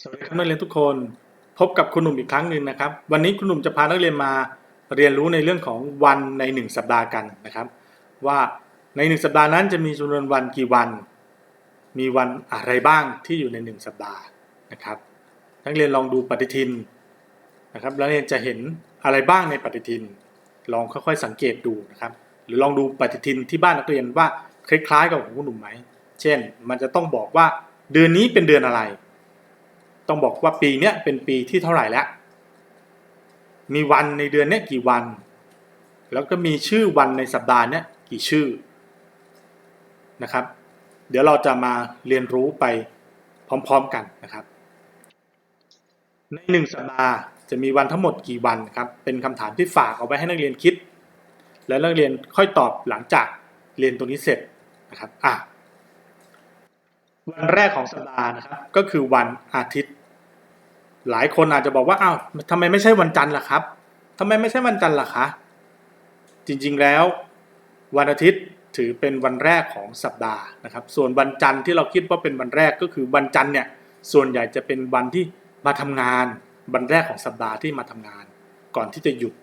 สวัสดีครับนักเรียนทุกคนพบกับคุณหนุ่มอีกครั้งหนึ่งนะครับ วันนี้คุณหนุ่มจะพานักเรียนมาเรียนรู้ในเรื่องของวันในหนึ่งสัปดาห์กันนะครับ ว่าในหนึ่งสัปดาห์นั้นจะมีจำนวนวันกี่วัน มีวันอะไรบ้างที่อยู่ในหนึ่งสัปดาห์นะครับ นักเรียนลองดูปฏิทินนะครับแล้วเรียนจะเห็นอะไรบ้างในปฏิทิน ลองค่อยๆสังเกตดูนะครับ หรือลองดูปฏิทินที่บ้านนักเรียนว่าคล้ายๆกับของคุณหนุ่มไหมเช่น มันจะต้องบอกว่าเดือนนี้เป็นเดือนอะไร ต้องบอกว่าปีเนี้ยเป็นปีที่เท่าไหร่แล้ว มีวันในเดือนเนี้ยกี่วัน แล้วก็มีชื่อวันในสัปดาห์เนี้ยกี่ชื่อนะครับ เดี๋ยวเราจะมาเรียนรู้ไปพร้อม ๆกันนะครับ ในหนึ่งสัปดาห์จะมีวันทั้งหมดกี่วันครับ เป็นคำถามที่ฝากเอาไว้ให้นักเรียนคิด และนักเรียนค่อยตอบหลังจากเรียนตรงนี้เสร็จนะครับอะวันแรกของสัปดาห์นะครับ ก็คือวันอาทิตย์ หลายคนอาจจะบอกว่าอ้าวทำไมไม่ใช่วันจันทร์ล่ะครับทำไมไม่ใช่วันจันทร์ล่ะคะจริงๆแล้ววันอาทิตย์ถือเป็นวันแรกของสัปดาห์นะครับ ส่วนวันจันทร์ที่เราคิดว่าเป็นวันแรกก็คือวันจันทร์เนี่ยส่วนใหญ่จะเป็นวันที่มาทำงาน วันแรกของสัปดาห์ที่มาทำงาน ก่อนที่จะหยุด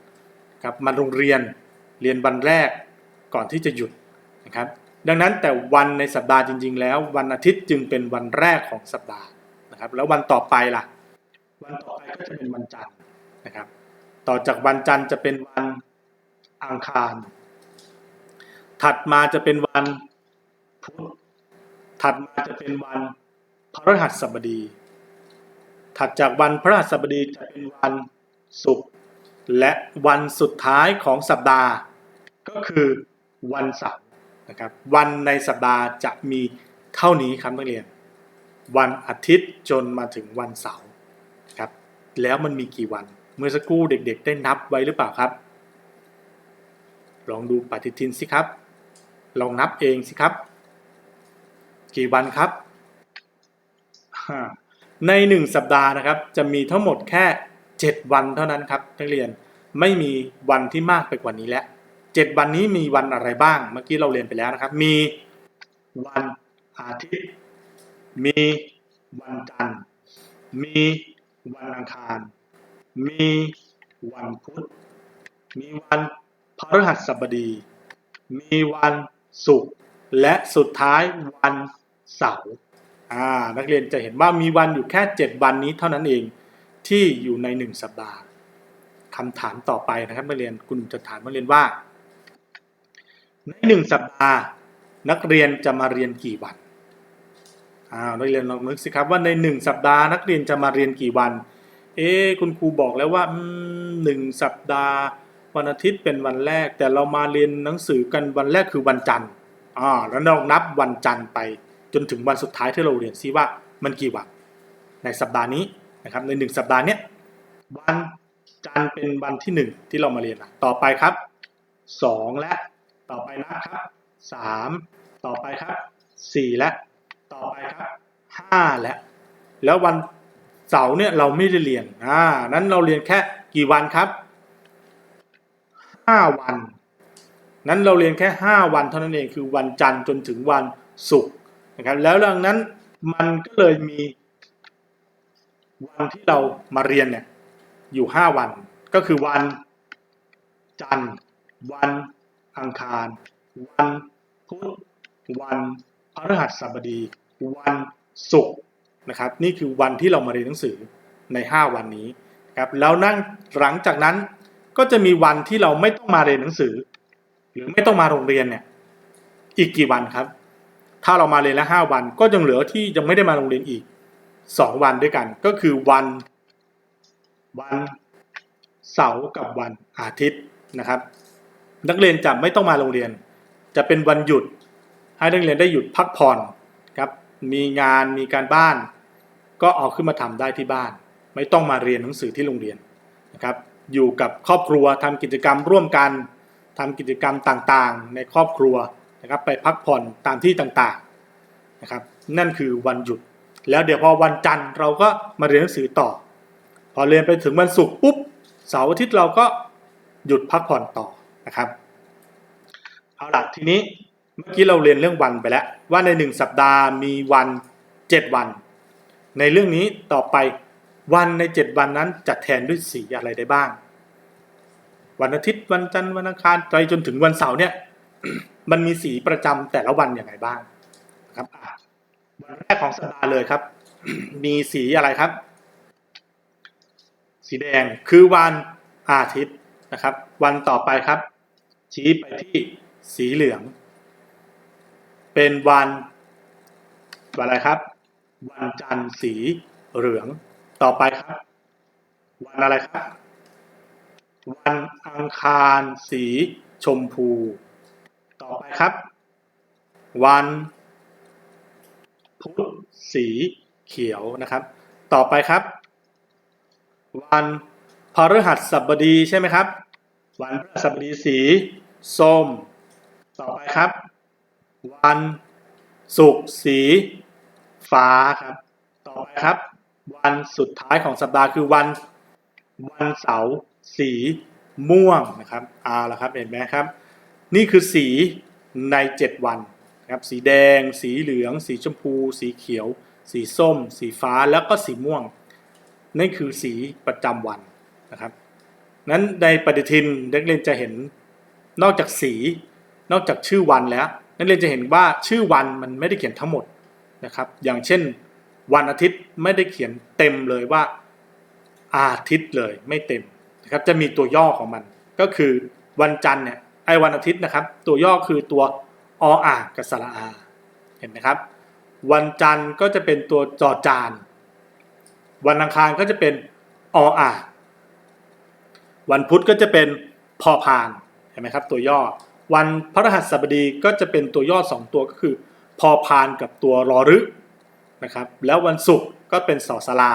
ครับมาโรงเรียนเรียนวันแรกก่อนที่จะหยุดนะครับ ดังนั้นแต่วันในสัปดาห์จริง ๆ แล้ว วันอาทิตย์จึงเป็นวันแรกของสัปดาห์นะครับ แล้ววันต่อไปล่ะ วันต่อไปก็จะเป็นวันจันทร์นะครับ ต่อจากวันจันทร์จะเป็นวันอังคาร ถัดมาจะเป็นวันพุธถัดมาจะเป็นวันพฤหัสบดี ถัดจากวันพฤหัสบดีจะเป็นวันศุกร์และวันสุดท้ายของสัปดาห์ ก็คือวันเสาร์นะครับ วันในสัปดาห์จะมีเท่านี้ครับนักเรียน วันอาทิตย์จนมาถึงวันเสาร์ แล้วมันมีกี่วัน เมื่อสักครู่เด็กๆ ได้นับไว้หรือเปล่าครับ ลองดูปฏิทินสิครับ ลองนับเองสิครับ กี่วันครับ ในหนึ่งสัปดาห์นะครับ จะมีทั้งหมดแค่ 7 วันเท่านั้นครับนักเรียนไม่มีวันที่มากไปกว่านี้แล้ว7วันนี้มีวันอะไรบ้าง เมื่อกี้เราเรียนไปแล้วนะครับ มีวันอาทิตย์ มีวันจันทร์ มี วันอังคาร มีวันพุธ มีวันพฤหัสบดี มีวันศุกร์ และสุดท้ายวันเสาร์นักเรียนจะเห็นว่ามีวันอยู่แค่ 7 วันนี้เท่านั้นเองที่อยู่ใน 1 สัปดาห์คำถามต่อไปนะครับนักเรียนคุณจะถามนักเรียนว่า ใน 1 สัปดาห์ นักเรียนจะมาเรียนกี่วัน อ่านักเรียนลองนึกสิครับว่าใน 1 สัปดาห์นักเรียนจะมาเรียนกี่วัน เอ๊คุณครูบอกแล้วว่าหนึ่งสัปดาห์ วันอาทิตย์เป็นวันแรก แต่เรามาเรียนหนังสือกันวันแรกคือวันจันทร์อ่าแล้วเรานับวันจันทร์ไป จนถึงวันสุดท้ายที่เราเรียนซิว่ามันกี่วัน ในสัปดาห์นี้นะครับในหนึ่งสัปดาห์เนี้ยวันจันทร์เป็นวันที่หนึ่งที่เรามาเรียนละต่อไปครับสองและต่อไปนะครับสามต่อไปครับสี่และ ต่อไปครับห้าและแล้ววันเสาร์เนี่ยเราไม่ได้เรียนอ่านั้นเราเรียนแค่กี่วันครับห้าวัน นั้นเราเรียนแค่5วันเท่านั้นเองคือวันจันทร์จนถึงวันศุกร์นะครับ แล้วดังนั้นมันก็เลยมีวันที่เรามาเรียนเนี่ยอยู่5วัน ก็คือวันจันทร์วันอังคาร วันพุธวันพฤหัสบดี วันศุกร์นะครับ นี่คือวันที่เรามาเรียนหนังสือใน 5 วันนี้ครับแล้วนั่งหลังจากนั้นก็จะมีวันที่เราไม่ต้องมาเรียนหนังสือ หรือไม่ต้องมาโรงเรียนเนี่ยอีกกี่วันครับ ถ้าเรามาเรียนละห้าวันก็ยังเหลือที่ยังไม่ได้มาโรงเรียนอีกสองวันด้วยกัน ก็คือวันวันเสาร์กับวันอาทิตย์นะครับ นักเรียนจะไม่ต้องมาโรงเรียน จะเป็นวันหยุด ให้นักเรียนได้หยุดพักผ่อน มีงานมีการบ้าน ก็เอาขึ้นมาทำได้ที่บ้าน ไม่ต้องมาเรียนหนังสือที่โรงเรียนนะครับอยู่กับครอบครัวทำกิจกรรมร่วมกันทำกิจกรรมต่างๆ ในครอบครัวนะครับไปพักผ่อนตามที่ต่างๆนะครับนั่นคือวันหยุด แล้วเดี๋ยวพอวันจันทร์เราก็มาเรียนหนังสือต่อ พอเรียนไปถึงวันศุกร์ปุ๊บเสาร์อาทิตย์เราก็หยุดพักผ่อนต่อนะครับเอาล่ะทีนี้ เมื่อกี้เราเรียนเรื่องวันไปแล้ว ว่าในหนึ่งสัปดาห์มีวัน7วัน ในเรื่องนี้ต่อไปวันในเจ็ดวันนั้นจะแทนด้วยสีอะไรได้บ้าง วันอาทิตย์วันจันทร์วันอังคารไปจนถึงวันเสาร์เนี่ย มันมีสีประจำแต่ละวันอย่างไรบ้างครับวันแรกของสัปดาห์เลยครับ มีสีอะไรครับ สีแดงคือวันอาทิตย์นะครับ วันต่อไปครับ ชี้ไปที่สีเหลือง เป็นวันวันอะไรครับ วันจันทร์สีเหลืองต่อไปครับ วันอะไรครับ วันอังคารสีชมพู ต่อไปครับ วันพุธสีเขียวนะครับ ต่อไปครับ วันพฤหัสบดีใช่ไหมครับ วันพฤหัสบดีสีส้ม ต่อไปครับ วันศุกร์สี ฟ้าครับ ต่อไปครับ วันสุดท้ายของสัปดาห์คือวัน วันเสาร์สีม่วงนะครับเอาละครับเห็นไหมครับ นี่คือสีใน 7 วันนะครับสีแดง สีเหลือง สีชมพู สีเขียว สีส้ม สีฟ้าแล้วก็สีม่วงนั่นคือสีประจำวันนะครับนั้นในปฏิทินนักเรียนจะเห็นนอกจากสี นอกจากชื่อวันแล้ว นักเรียนจะเห็นว่าชื่อวันมันไม่ได้เขียนทั้งหมดนะครับ อย่างเช่น วันอาทิตย์ไม่ได้เขียนเต็มเลยว่า อาทิตย์เลยไม่เต็มนะครับ จะมีตัวย่อของมัน ก็คือวันจันทร์เนี่ยไอ้วันอาทิตย์นะครับ ตัวย่อคือตัวออ่างกับสระอา เห็นไหมครับ วันจันทร์ก็จะเป็นตัวจอจาน วันอังคารก็จะเป็นออ่างวันพุธก็จะเป็นพอพานเห็นไหมครับ ตัวย่อ วันพฤหัสบดีก็จะเป็นตัวย่อ2ตัวก็คือ พอพานกับตัวรอรึนะครับ แล้ววันศุกร์ก็เป็นสอสลา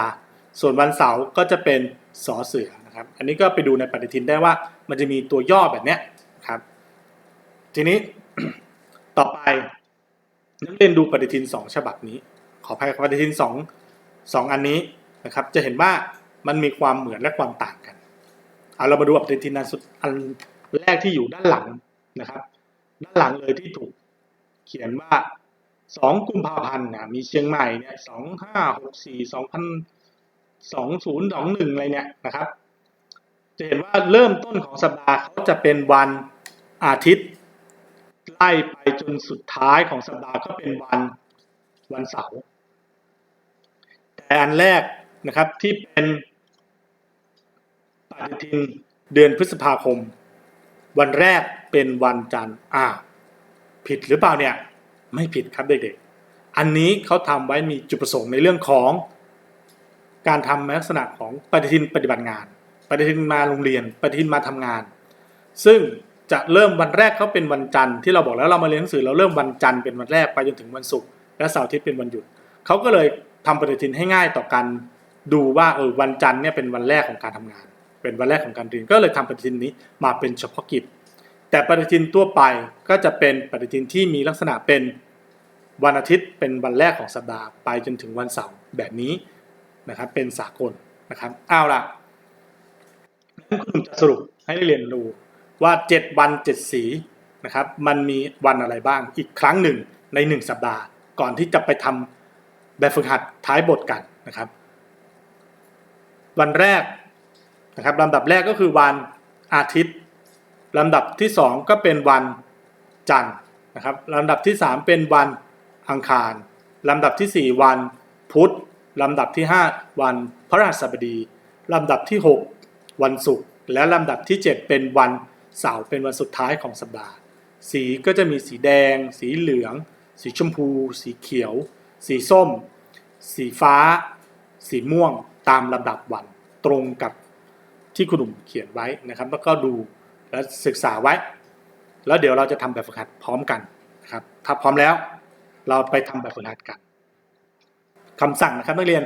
ส่วนวันเสาร์ก็จะเป็นสอเสือนะครับ อันนี้ก็ไปดูในปฏิทินได้ว่ามันจะมีตัวย่อแบบเนี้ยครับ ทีนี้ต่อไปนักเรียนดูปฏิทิน 2 ฉบับนี้ ขออภัยปฏิทิน 2 2 อันนี้นะครับ จะเห็นว่ามันมีความเหมือนและความต่างกัน เอาเรามาดูปฏิทินอันสุดอันแรกที่อยู่ด้านหลัง นะครับ ด้านหลังเลยที่ถูกเขียนว่า 2 กุมภาพันธ์นะมีเชียงใหม่เนี่ย2 5 6 4 2021อะไรเนี่ยนะครับ จะเห็นว่าเริ่มต้นของสัปดาห์เขาจะเป็นวันอาทิตย์ ไล่ไปจนสุดท้ายของสัปดาห์ก็เป็นวันวันเสาร์แต่อันแรกนะครับที่เป็นปฏิทินเดือนพฤษภาคม วันแรกเป็นวันจันทร์อ่า ผิดหรือเปล่าเนี่ย ไม่ผิดครับเด็กๆ อันนี้เขาทำไว้มีจุดประสงค์ในเรื่องของการทำในลักษณะของปฏิทินปฏิบัติงาน ปฏิทินมาโรงเรียน ปฏิทินมาทำงาน ซึ่งจะเริ่มวันแรกเขาเป็นวันจันทร์ที่เราบอกแล้วเรามาเรียนหนังสือเราเริ่มวันจันทร์เป็นวันแรกไปจนถึงวันศุกร์และเสาร์อาทิตย์เป็นวันหยุดเขาก็เลยทำปฏิทินให้ง่ายต่อการดูว่าเออวันจันทร์เนี่ยเป็นวันแรกของการทำงาน เป็นวันแรกของการเรียนก็เลยทำปฏิทินนี้มาเป็นเฉพาะกิจ แต่ปฏิทินทั่วไปก็จะเป็นปฏิทินที่มีลักษณะเป็นวันอาทิตย์เป็นวันแรกของสัปดาห์ไปจนถึงวันเสาร์แบบนี้นะครับเป็นสากลนะครับเอาล่ะนั้นคุณจะสรุปให้เรียนรู้ว่า 7 วัน 7 สีนะครับมันมีวันอะไรบ้างอีกครั้งหนึ่งใน 1 สัปดาห์ ก่อนที่จะไปทำแบบฝึกหัดท้ายบทกันนะครับ วันแรก นะครับลำดับแรกก็คือวันอาทิตย์ลำดับที่ 2 ก็เป็นวันจันทร์นะครับลำดับที่ 3 เป็นวันอังคารลำดับที่ 4 วันพุธลำดับที่ 5 วันพฤหัสบดีลำดับที่ 6 วันศุกร์และลำดับที่ 7 เป็นวันเสาร์เป็นวันสุดท้ายของสัปดาห์ สีก็จะมีสีแดง สีเหลือง สีชมพู สีเขียว สีส้ม สีฟ้า สีม่วงตามลำดับวันตรงกับ ที่คุณหนุ่มเขียนไว้นะครับ แล้วก็ดูและศึกษาไว้ แล้วเดี๋ยวเราจะทำแบบฝึกหัดพร้อมกันนะครับ ถ้าพร้อมแล้ว เราไปทำแบบฝึกหัดกันคำสั่งนะครับนักเรียน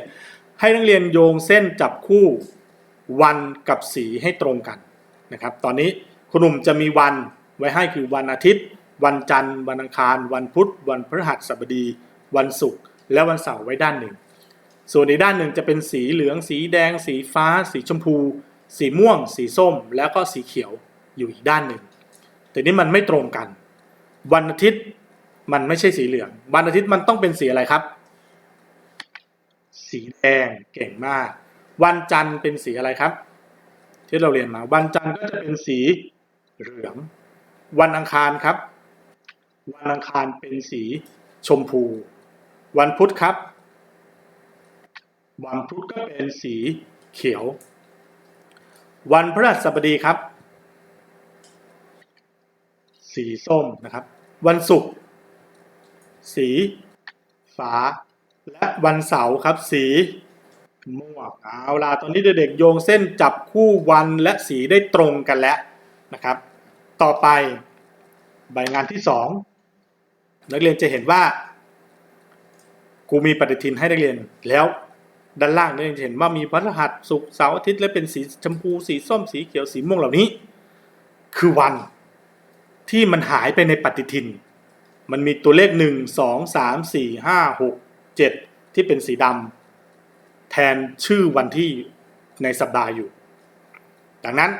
ให้นักเรียนโยงเส้นจับคู่วันกับสีให้ตรงกันนะครับ ตอนนี้คุณหนุ่มจะมีวันไว้ให้คือวันอาทิตย์ วันจันทร์ วันอังคาร วันพุธ วันพฤหัสบดี วันศุกร์และวันเสาร์ไว้ด้านหนึ่ง ส่วนในด้านหนึ่งจะเป็นสีเหลือง สีแดง สีฟ้า สีชมพู สีม่วง สีส้ม แล้วก็สีเขียวอยู่อีกด้านหนึ่ง แต่นี่มันไม่ตรงกัน วันอาทิตย์มันไม่ใช่สีเหลือง วันอาทิตย์มันต้องเป็นสีอะไรครับสสีแดงเก่งมาก วันจันทร์เป็นสีอะไรครับ ที่เราเรียนมา วันจันทร์ก็จะเป็นสีเหลือง วันอังคารครับ วันอังคารเป็นสีชมพู วันพุธครับ วันพุธก็เป็นสีเขียว วันพฤหัสบดีครับ สีส้มนะครับ วันศุกร์สีฟ้า และวันเสาร์ครับ สีม่วงเอาล่ะตอนนี้เด็กๆโยงเส้นจับคู่วันและสีได้ตรงกันแล้วนะครับ ต่อไปใบงานที่สองนักเรียนจะเห็นว่าครูมีปฏิทินให้นักเรียนแล้ว ด้านล่างนักเรียจะเห็นว่ามีพฤหัสศุกเสาร์อาทิตย์และเป็นสีชมพูสีส้มสีเขียวสีม่วงเหล่านี้ คือวันที่มันหายไปในปฏิทิน มันมีตัวเลข1 2 3 4 5 6 7ที่เป็นสีดำแทนชื่อวันที่ในสัปดาห์อยู่ ดังนั้น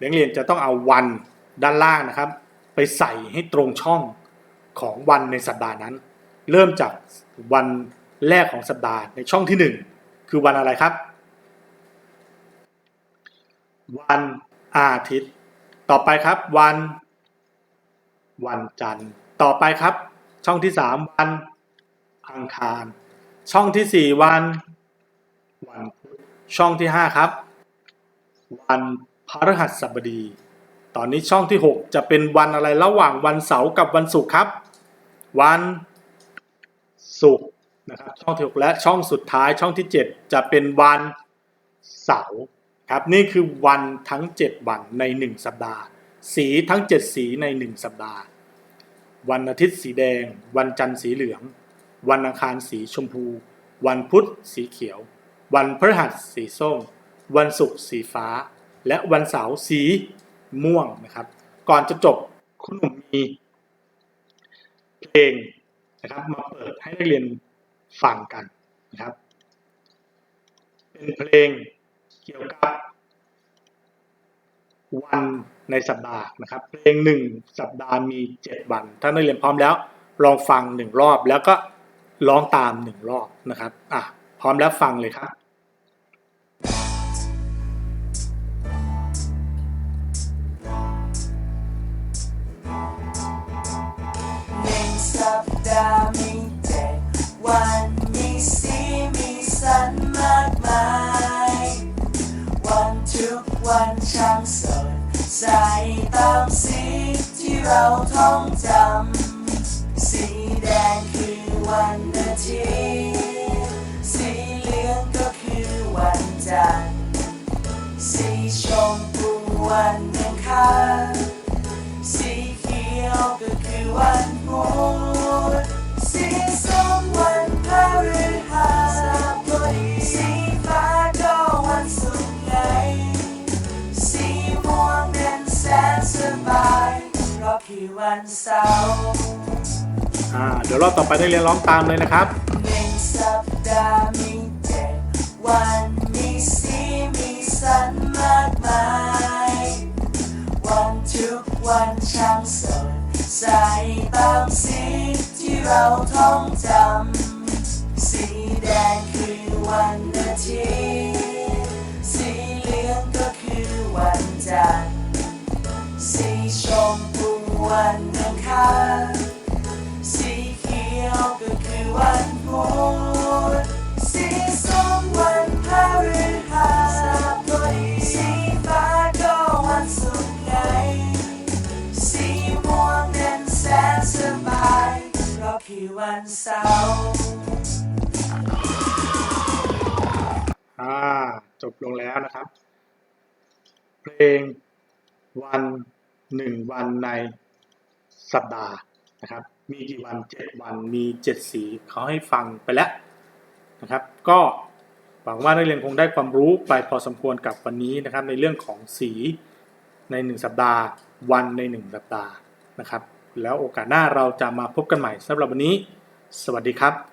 นักเรียนจะต้องเอาวันด้านล่างนะครับ ไปใส่ให้ตรงช่องของวันในสัปดาห์นั้น เริ่มจากวันแรกของสัปดาห์ในช่องที่ 1 คือวันอะไรครับ วันอาทิตย์ ต่อไปครับ วัน วันจันทร์ ต่อไปครับ ช่องที่3วันอังคาร ช่องที่4วัน วันพุธช่องที่5ครับ วันพฤหัสบดี ตอนนี้ช่องที่ 6 จะเป็นวันอะไรระหว่างวันเสาร์กับวันศุกร์ครับ วันศุกร์ นะครับช่องที่6และช่องสุดท้ายช่องที่ 7 จะเป็นวันเสาร์ครับนี่คือวันทั้ง 7 วันใน 1 สัปดาห์ สีทั้ง 7 สีใน 1 สัปดาห์ วันอาทิตย์สีแดง วันจันทร์สีเหลือง วันอังคารสีชมพู วันพุธสีเขียว วันพฤหัสสีส้ม วันศุกร์สีฟ้า และวันเสาร์สีม่วงนะครับ ก่อนจะจบคุณหนุ่มมีเพลงนะครับมาเปิดให้นักเรียน ฟังกันนะครับ เป็นเพลงเกี่ยวกับวันในสัปดาห์นะครับ เพลงหนึ่งสัปดาห์มี7วัน ถ้านักเรียนพร้อมแล้ว ลองฟังหนึ่งรอบแล้วก็ร้องตามหนึ่งรอบนะครับอะพร้อมแล้วฟังเลยครับหนึ่งสัปดาห์มีเจ็ดวัน วันช่างสดใสตามสีที่เราท่องจำ สีแดงคือวันอาทิตย์สีเหลืองก็คือวันจันทร์ สีชมพูวัน วันเสาร์อ่าเดี๋ยวรอบต่อไปนักเรียนร้องตามเลยนะครับ หนึ่งสัปดาห์มีเจ็ดวันมีสีมีสันมากมาย วันทุกวันช่างสดใสตามสีที่เราท่องจำ สีแดงคือวันอาทิตย์ สีเหลืองก็คือวันจันทร์สีชมพู วันอังคารสีเขียวก็คือวันพุธสีส้มวันพฤหัสบดีสีฟ้าก็วันศุกร์ไงสีม่วงเป็นแสนสบายเพราะคือวันเสาร์อ่าจบลงแล้วนะครับ เพลงวันหนึ่งวันใน สัปดาห์นะครับ มีกี่วันเจ็ดวัน มีเจ็ดสีเขาให้ฟังไปแล้วนะครับ ก็หวังว่านักเรียนคงได้ความรู้ไปพอสมควรกับวันนี้นะครับ ในเรื่องของสีในหนึ่งสัปดาห์ วันในหนึ่งสัปดาห์นะครับ แล้วโอกาสหน้าเราจะมาพบกันใหม่สำหรับวันนี้ สวัสดีครับ